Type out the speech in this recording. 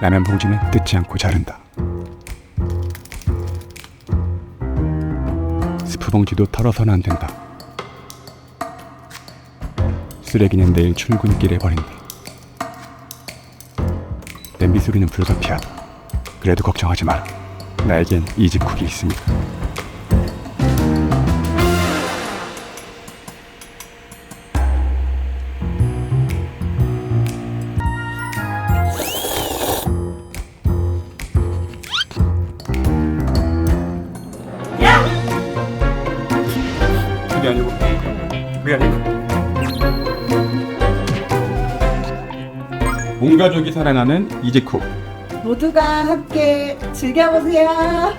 라면 봉지는 뜯지 않고 자른다. 스프 봉지도 털어서는 안 된다. 쓰레기는 내일 출근길에 버린다. 냄비 소리는 불가피하다. 그래도 걱정하지 마라. 나에겐 이직쿡이 있으니까. 그게 아니고. 그게 아니고. 온 가족이 사랑하는 이직쿡 모두가 함께 즐겨보세요.